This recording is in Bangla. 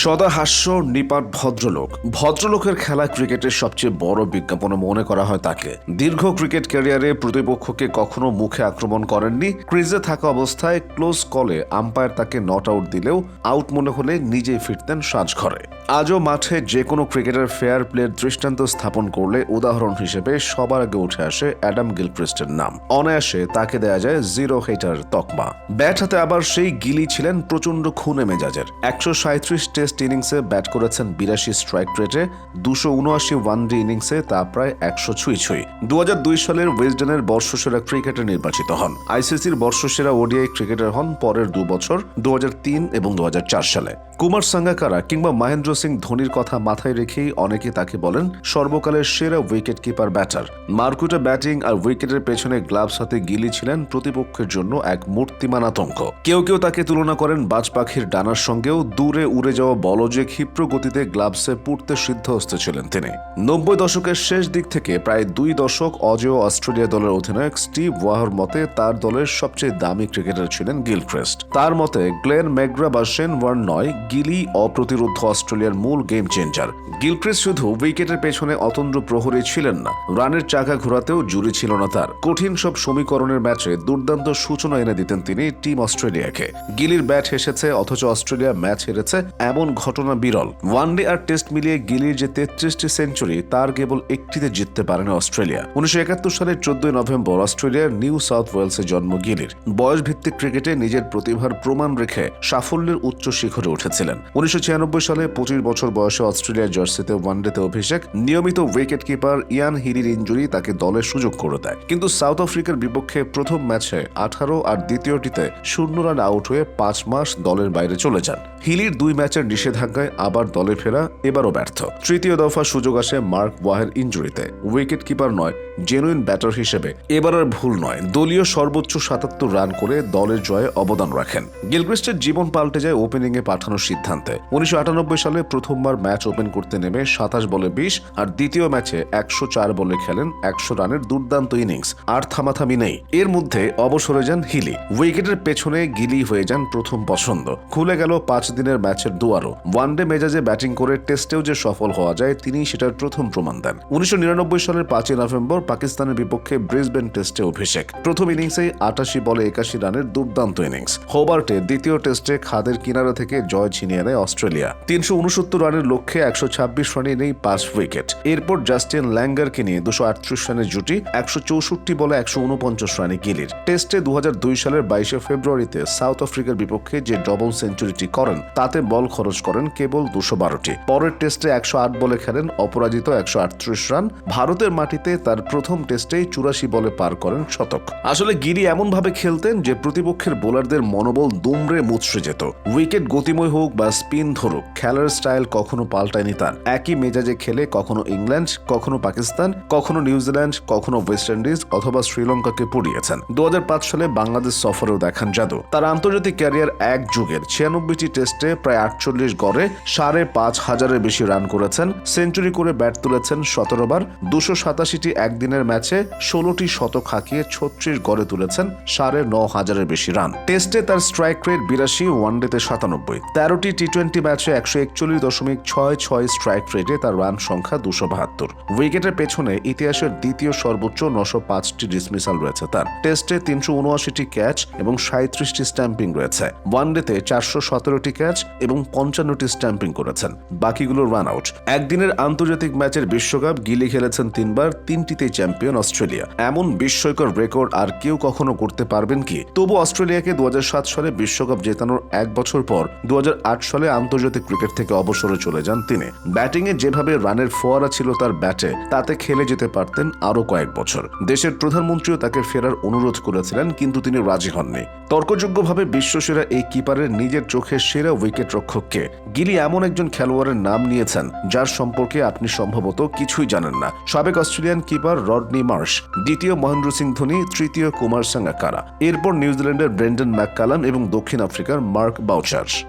সদা হাস্য নিপাট ভদ্রলোক। ভদ্রলোকের খেলা ক্রিকেটের সবচেয়ে বড় বিজ্ঞাপন মনে করা হয় তাকে। দীর্ঘ ক্রিকেট ক্যারিয়ারে প্রতিপক্ষকে কখনো মুখে আক্রমণ করেননি। ক্রিজে থাকা অবস্থায় ক্লোজ কলে আম্পায়ার তাকে নট আউট দিলেও আউট মনে হলে নিজেই ফিরতেন সাজঘরে। আজও মাঠে যে কোনো ক্রিকেটার ফেয়ার প্লের দৃষ্টান্ত স্থাপন করলে উদাহরণ হিসেবে সবার আগে উঠে আসে অ্যাডাম গিলক্রিস্টের নাম। অনায়াসে তাকে দেয়া যায় জিরো হেটার তকমা। ব্যাট হাতে আবার সেই গিলি ছিলেন প্রচণ্ড খুনে মেজাজের। একশো সাঁত্রিশ টেস্ট ইনিংসে ব্যাট করেছেন বিরাশি স্ট্রাইক রেটে, দুশো উনআশি ওয়ানডে ইনিংসে তা প্রায় একশো ছুঁই ছুঁই। দু দুই সালের ওয়েস্টডেনের বর্ষসেরা ক্রিকেটার নির্বাচিত হন। আইসিসির বর্ষসেরা ওডিআই ক্রিকেটার হন পরের দু বছর দু এবং দু সালে। কুমার সাঙ্গাকারা কিংবা মহেন্দ্র সিং ধোনির কথা মাথায় রেখেই অনেকে তাকে বলেন সর্বকালের সেরা উইকেট কিপার ব্যাটার। মার্কুটা ব্যাটিং আর উইকেটের পেছনে গ্লাভস হাতে গিলি ছিলেন প্রতিপক্ষের জন্য এক মূর্তিমান আতঙ্ক। কেউ কেউ তাকে তুলনা করেন বাজ পাখির ডানার সঙ্গেও দূরে উড়ে যাওয়া বলজে ক্ষিপ্র গতিতে গ্লাভসে পুড়তে সিদ্ধহস্ত ছিলেন তিনি। নব্বই দশকের শেষ দিক থেকে প্রায় দুই দশক অজেয় অস্ট্রেলিয়া দলের অধিনায়ক স্টিভ ওয়াহর মতে তার দলের সবচেয়ে দামি ক্রিকেটার ছিলেন গিলক্রেস্ট। তার মতে গ্লেন ম্যাগ্রা বা শেন ওয়ার্ন নয়, গিলি অপ্রতিরোধ অস্ট্রেলিয়ার মূল গেম চেঞ্জার। গিলক্রিস্ট শুধু উইকেটের পেছনে অতন্দ্র প্রহরী ছিলেন না, রানের চাকা ঘোরাতেও জুড়ি ছিল না তার। কঠিন সব সমীকরণের ম্যাচে দুর্দান্ত সূচনা এনে দিতেন তিনি টিম অস্ট্রেলিয়াকে। গিলির ব্যাট হেসেছে অথচ অস্ট্রেলিয়া ম্যাচ হেরেছে, এমন ঘটনা বিরল। ওয়ানডে আর টেস্ট মিলিয়ে গিলির যে তেত্রিশটি সেঞ্চুরি তার কেবল একটিতে জিততে পারেনি অস্ট্রেলিয়া। উনিশশো একাত্তর সালের চোদ্দই নভেম্বর অস্ট্রেলিয়ার নিউ সাউথ ওয়েলসে জন্ম গিলির। বয়স ভিত্তিক ক্রিকেটে নিজের প্রতিভার প্রমাণ রেখে সাফল্যের উচ্চ শিখরে উঠেছিলেন। উনিশশো ছিয়ানব্বই সালে পঁচিশ বছর বয়সে অস্ট্রেলিয়ার জার্সিতে ওয়ানডেতে অভিষেক, নিয়মিত উইকেট কিপার ইয়ান হিরির ইঞ্জুরি তাকে দলের সুযোগ করে দেয়। কিন্তু সাউথ আফ্রিকার বিপক্ষে প্রথম ম্যাচে আঠারো আর দ্বিতীয়টিতে শূন্য রান আউট হয়ে পাঁচ মাস দলের বাইরে চলে যান। হিলির দুই ম্যাচের নিষেধাজ্ঞায় আবার দলে ফেরা, এবারও ব্যর্থ। তৃতীয় দফা সুযোগ আসে মার্ক ওয়াহের ইঞ্জুরিতে। উইকেট কিপার নয়, জেনুইন ব্যাটার হিসেবে। এবার আর ভুল নয়, দলীয় সর্বোচ্চ সাতাত্তর রান করে দলের জয়ে অবদান রাখেন। গিলক্রিস্টের জীবন পাল্টে যায় ওপেনিংয়ে পাঠানোর সিদ্ধান্তে। উনিশশো আটানব্বই সালে প্রথমবার ম্যাচ ওপেন করতে নেমে সাতাশ বলে বিশ, আর দ্বিতীয় ম্যাচে একশো চার বলে খেলেন একশো রানের দুর্দান্ত ইনিংস। আর থামাথামি নেই। এর মধ্যে অবসরে যান হিলি। উইকেটের পেছনে গিলি হয়ে যান প্রথম পছন্দ খুলে গেল পাঁচ দিনের ম্যাচের দুয়ারও ওয়ানডে মেজাজে ব্যাটিং করে টেস্টেও যে সফল হওয়া যায় তিনি সেটার প্রথম প্রমাণ দেন। উনিশশো নিরানব্বই সালের পাঁচই নভেম্বর পাকিস্তানের বিপক্ষে ব্রিসবেন টেস্টে অভিষেক। প্রথম ইনিংসেই আটাশি বলে একাশি রানের দুর্দান্ত ইনিংস। হোবার্টে দ্বিতীয় টেস্টে খাদের কিনারা থেকে জয় ছিনিয়ে নেয় অস্ট্রেলিয়া। তিনশো উনসত্তর রানের লক্ষ্যে একশো ছাব্বিশ রানে নেই পাঁচ উইকেট। এরপর জাস্টিন ল্যাঙ্গারকে নিয়ে দুশো আটত্রিশ রানের জুটি, একশো চৌষট্টি বলে একশো উনপঞ্চাশ রানে গিলির। টেস্টে দু হাজার দুই সালের বাইশে ফেব্রুয়ারিতে সাউথ আফ্রিকার বিপক্ষে যে ডবল সেঞ্চুরিটি করেন, তাতে বল খরচ করেন কেবল দুশো বারোটি। পরের টেস্টে একশো আট বলে খেলেন অপরাজিত একশো আটত্রিশ রান। ভারতের মাটিতে তার প্রথম টেস্টেই চুরাশি বলে পার করেন শতক। আসলে গিরি এমন ভাবে খেলতেন যে প্রতিপক্ষের বোলারদের মনোবল দুমড়ে মুচড়ে যেত। উইকেট গতিময় হোক বা স্পিন ধরুক, খেলার স্টাইল কখনো পাল্টায়নি তার। একই মেজাজে খেলে কখনো ইংল্যান্ড, কখনো পাকিস্তান, কখনো নিউজিল্যান্ড কখনো ওয়েস্ট ইন্ডিজ অথবা শ্রীলঙ্কাকে পুড়িয়েছেন। দু হাজার পাঁচ সালে বাংলাদেশ সফরেও দেখান জাদু। তার আন্তর্জাতিক ক্যারিয়ার এক যুগের। ছিয়ানব্বইটি টেস্টে প্রায় আটচল্লিশ গড়ে সাড়ে পাঁচ হাজারের বেশি রান করেছেন। সেঞ্চুরি করে ব্যাট তুলেছেন সতেরো বার দুশো সাতাশিটি একদিনের ম্যাচে ষোলোটি শতক হাঁকিয়ে ছত্রিশ গড়ে তুলেছেন সাড়ে ন হাজারের বেশি রান টেস্টে তার স্ট্রাইক রেট বিরাশি ওয়ানডেতে সাতানব্বই। তেরোটি টি টোয়েন্টি ম্যাচে একশো একচল্লিশ দশমিক ছয় ছয় স্ট্রাইক রেটে তার রান সংখ্যা দুশো বাহাত্তর। উইকেটের পেছনে ইতিহাসের দ্বিতীয় সর্বোচ্চ নশো পাঁচটি ডিসমিসাল রয়েছে তার। টেস্টে তিনশো উনআশিটি ক্যাচ এবং সাঁত্রিশটি স্ট্যাম্পিং রয়েছে। ওয়ান ওয়ানডেতে চারশো সতেরোটি ক্যাচ এবং পঞ্চান্নটি স্ট্যাম্পিং করেছেন। বাকিগুলো রান আউট একদিনের আন্তর্জাতিক ম্যাচের বিশ্বকাপ গিলি খেলেছেন তিনবার, তিনটিতেই চ্যাম্পিয়ন অস্ট্রেলিয়া। এমন বিস্ময়কর রেকর্ড আর কেউ কখনো করতে পারবেন কি? তবু অস্ট্রেলিয়াকে দু সালে বিশ্বকাপ জেতানোর এক বছর পর দু সালে আন্তর্জাতিক ক্রিকেট থেকে অবসরে চলে যান তিনি। ব্যাটিংয়ে যেভাবে রানের ফোয়ারা ছিল তার ব্যাটে, তাতে খেলে যেতে পারতেন আরও কয়েক বছর। দেশের প্রধানমন্ত্রীও তাকে ফেরার অনুরোধ করেছিলেন, কিন্তু তিনি রাজি হননি। তর্কযোগ্যভাবে বিশ্বসেরা এই কিপারের নিজের চোখে সেরা উইকেট রক্ষককে গিলি এমন একজন খেলোয়াড়ের নাম নিয়েছেন, যার সম্পর্কে আপনি সম্ভবত কিছুই জানেন না। সাবেক অস্ট্রেলিয়ান কিপার রডনি মার্শ, দ্বিতীয় মহেন্দ্র সিং ধোনি, তৃতীয় কুমার সাঙ্গাকারা। এরপর নিউজিল্যান্ডের ব্রেন্ডন ম্যাককালাম এবং দক্ষিণ আফ্রিকার মার্ক বাউচার্স।